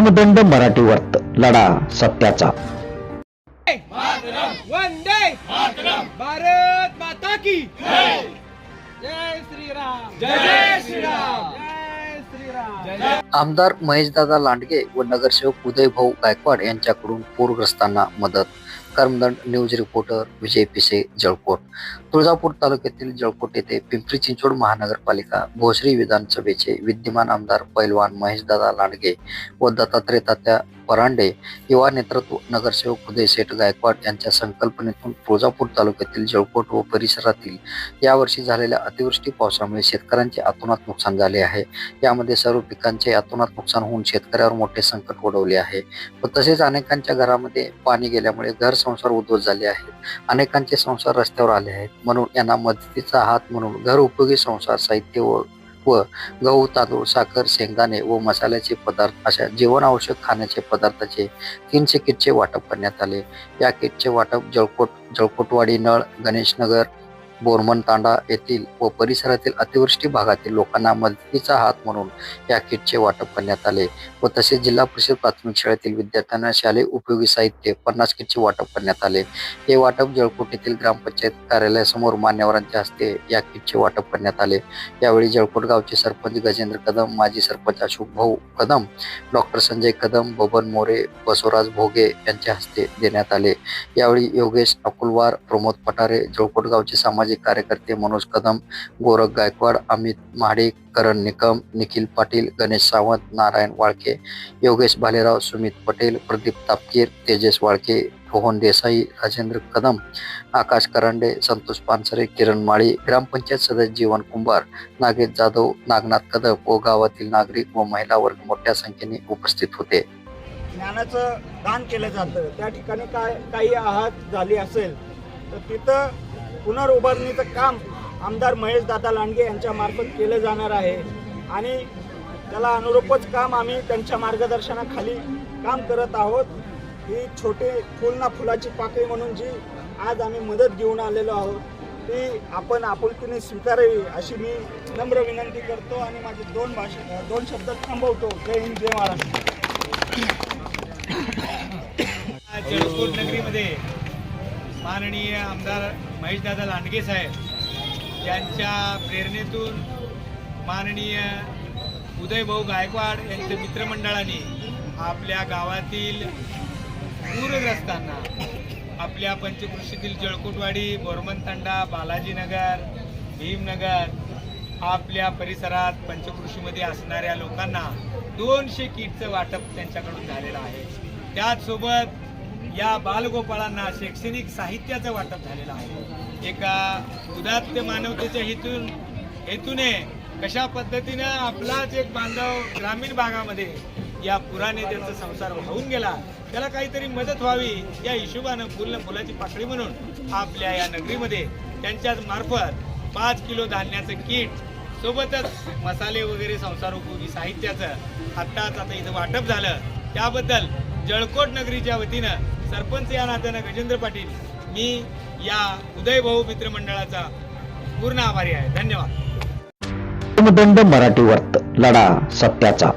दंड मराठी वर्त लढा सत्याचा. वंदे. भारत माता की. जय. श्रीराम. जय श्रीराम. जय श्रीराम. आमदार महेशदादा लांडगे व नगरसेवक उदयभाऊ गायकवाड यांच्याकडून पूरग्रस्तांना मदत. कर्मदंड न्यूज रिपोर्टर विजय पिसे जळकोट. तुळजापूर तालुक्यातील जळकोट येथे पिंपरी चिंचवड महानगरपालिका भोसरी विधानसभेचे विद्यमान आमदार पैलवान महेशदादा लांडगे व दत्तात्रय तात्या परांडे युवा नेतृत्व नगरसेवक उदय सेठ गायकवाड यांच्या संकल्पनेतून तुळजापूर तालुक्यातील जळकोट व परिसरातील यावर्षी झालेल्या अतिवृष्टी पावसामुळे शेतकऱ्यांचे अतोनात नुकसान झाले आहे. यामध्ये सर्व पिकांचे अतोनात नुकसान होऊन शेतकऱ्यावर मोठे संकट ओढवले आहे व तसेच अनेकांच्या घरामध्ये पाणी गेल्यामुळे घर संसार उद्धव झाले आहेत. अनेकांचे संसार रस्त्यावर आले आहेत. म्हणून यांना मदतीचा हात म्हणून घर उपयोगी संसार साहित्य व व गहू तांदूळ साखर शेंगदाणे व मसाल्याचे पदार्थ अशा जीवनावश्यक खाण्याचे पदार्थाचे तीनशे किटचे वाटप करण्यात आले. या किटचे वाटप जळकोट जळकोटवाडी नळ गणेशनगर बोरमन तांडा येथील व परिसरातील अतिवृष्टी भागातील लोकांना मदतीचा हात म्हणून या किटचे वाटप करण्यात आले व तसेच जिल्हा परिषद प्राथमिक शाळेतील विद्यार्थ्यांना शालेय उपयोगी साहित्य पन्नास किटचे वाटप करण्यात आले. हे वाटप जळकोट येथील ग्रामपंचायत कार्यालयासमोर मान्यवरांच्या हस्ते या किटचे वाटप करण्यात आले. यावेळी जळकोट गावचे सरपंच गजेंद्र कदम माजी सरपंच अशोक भाऊ कदम डॉक्टर संजय कदम बबन मोरे बसवराज भोगे यांच्या हस्ते देण्यात आले. यावेळी योगेश अकुलवार प्रमोद पठारे जळकोट गावचे सामाजिक कार्यकर्ते मनोज कदम गोरख गायकवाड अमित महाडे करण निकम निखिल पाटील गणेश सावंत नारायण वाळके योगेश भालेराव सुमित पटेल प्रदीप तापकीर तेजस वाळके रोहन देसाई राजेंद्र कदम आकाश करंडे संतोष पानसरे किरण माळी ग्रामपंचायत सदस्य जीवन कुंभार नागेश जाधव नागनाथ कदम व गावातील नागरिक व महिला वर्ग मोठ्या संख्येने उपस्थित होते. ज्ञानाचं दान केलं जातं. त्या ठिकाणी काय काही आहात झाली असेल तर तिथं पुनर्उभारणीचं काम आमदार महेश दादा लांडगे यांच्यामार्फत केलं जाणार आहे. आणि त्याला अनुरूपच काम आम्ही त्यांच्या मार्गदर्शनाखाली काम करत आहोत. ही छोटी फुल ना फुलाची पाकळी म्हणून जी आज आम्ही मदत घेऊन आलेलो आहोत ती आपण आपुलकीने स्वीकारावी अशी मी नम्र विनंती करतो आणि माझे दोन भाषा दोन शब्द थांबवतो. जय हिंद जय महाराष्ट्र. जळकोट नगरीमध्ये माननीय आमदार महेशदादा लांडगे साहेब यांच्या प्रेरणेतून माननीय उदयभाऊ गायकवाड यांच्या मित्रमंडळाने आपल्या गावातील पूरग्रस्तांना आपल्या पंचकृषीतील जळकोटवाडी बोरमनतांडा बालाजीनगर भीमनगर आपल्या परिसरात पंचकृषीमध्ये असणाऱ्या लोकांना दोनशे किटचं वाटप त्यांच्याकडून झालेलं आहे. त्याचसोबत या बालगोपाळांना शैक्षणिक साहित्याचं वाटप झालेलं आहे. एका उदात्त मानवतेच्या हेतून हेतूने कशा पद्धतीनं आपलाच एक बांधव ग्रामीण भागामध्ये या पुराने त्यांचा संसार वाहून गेला त्याला काहीतरी मदत व्हावी या हिशोबानं फुलं फुलाची पाकळी म्हणून आपल्या या नगरीमध्ये त्यांच्याच मार्फत पाच किलो धान्याचं किट सोबतच मसाले वगैरे संसार उपयोगी साहित्याचं आत्ताच आता इथं वाटप झालं. त्याबद्दल जळकोट नगरीच्या वतीनं सरपंच या नात्यानं गजेंद्र पाटील मी या उदयभाऊ मित्रमंडळाचा पूर्ण आभारी आहे. धन्यवाद. दंड मराठी वर्त लढा सत्याचा.